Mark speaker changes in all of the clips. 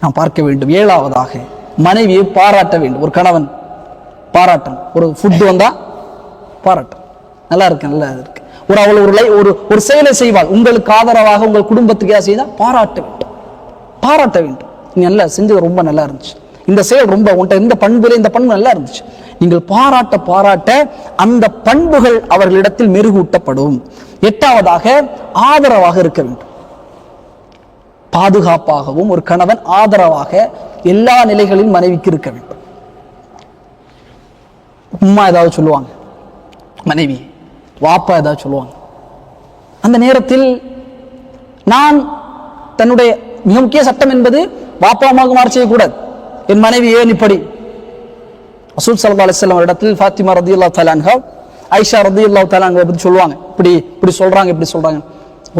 Speaker 1: நாம் பார்க்க வேண்டும். ஏழாவதாக மனைவியை பாராட்ட வேண்டும். ஒரு கணவன் பாராட்டணும் ஒரு ஃபுட்டு வந்தால் பாராட்டும். நல்லா இருக்கு நல்லா இருக்கு. ஒரு அவள் ஒரு லை- ஒரு ஒரு செயலை செய்வாள். உங்களுக்கு ஆதரவாக உங்கள் குடும்பத்துக்கே செய்தால் பாராட்ட வேண்டும். பாராட்ட வேண்டும். நீ நல்லா செஞ்சது ரொம்ப நல்லா இருந்துச்சு. இந்த செயல் ரொம்ப உன்ட்ட இந்த பண்புல இந்த பண்பு நல்லா இருந்துச்சு. நீங்கள் பாராட்ட பாராட்ட அந்த பண்புகள் அவர்களிடத்தில் மெருகூட்டப்படும். எட்டாவதாக ஆதரவாக இருக்க வேண்டும். பாதுகாப்பாகவும் ஒரு கணவன் ஆதரவாக எல்லா நிலைகளிலும் மனைவிக்கு இருக்க வேண்டும். உம்மா ஏதாவது சொல்லுவாங்க? மனைவி வாப்பா ஏதாவது சொல்லுவாங்க? அந்த நேரத்தில் நான் தன்னுடைய மிக முக்கிய சட்டம் என்பது வாப்பா அம்மாவுக்கு மாறு செய்யக்கூடாது. என் மனைவி ஏன் இப்படி? அசூல் சல்லா அலிஸ்லாம் இடத்தில் ஃபாத்திமா ரதி அல்லா தலான்ஹா ஐஷா ரதி அல்லா தலான்ஹா பற்றி சொல்லுவாங்க. இப்படி இப்படி சொல்றாங்க இப்படி சொல்றாங்க.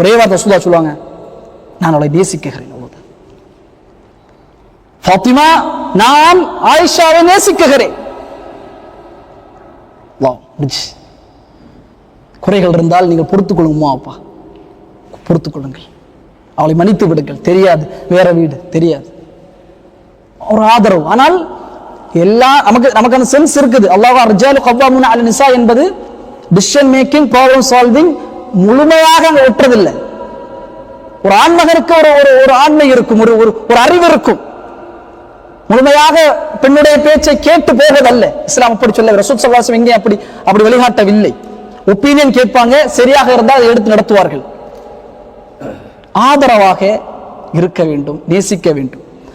Speaker 1: ஒரே வார்த்தை அசூலா சொல்லுவாங்க நான் அவளை நேசிக்குகிறேன் அவ்வளவுதான். ஃபாத்திமா நான் ஆயிஷாவை நேசிக்குகிறேன் வா குறைகள் இருந்தால் நீங்கள் பொறுத்து கொள்ளுமா அப்பா. பொறுத்து கொள்ளுங்கள். அவளை மன்னித்து விடுங்கள். தெரியாது. வேற வீடு. தெரியாது. ஒரு ஆதரவு. ஆனால் எல்லா நமக்கு நமக்கு அந்த சென்ஸ் இருக்குது. அல்லாஹா ரிஜாலு கவ்வாமுன் அல் நிசா என்பது டிசிஷன் மேக்கிங் ப்ராப்ளம் சால்விங் முழுமையாக அங்கே ஒட்டுறதில்லை ஒரு ஆண்மகனுக்கு ஒரு ஒரு ஒரு ஆண்மை இருக்கும் ஒரு ஒரு ஒரு அறிவு இருக்கும். முழுமையாக பெண்ணுடைய பேச்சை கேட்டு போவதல்ல. இஸ்லாம் அப்படி சொல்ல ரசூத் சல்லாசம் எங்கே அப்படி அப்படி வழிகாட்டவில்லை. ஒப்பீனியன் கேட்பாங்க சரியாக இருந்தால் அதை எடுத்து நடத்துவார்கள். ஆதரவாக இருக்க வேண்டும் நேசிக்க வேண்டும்.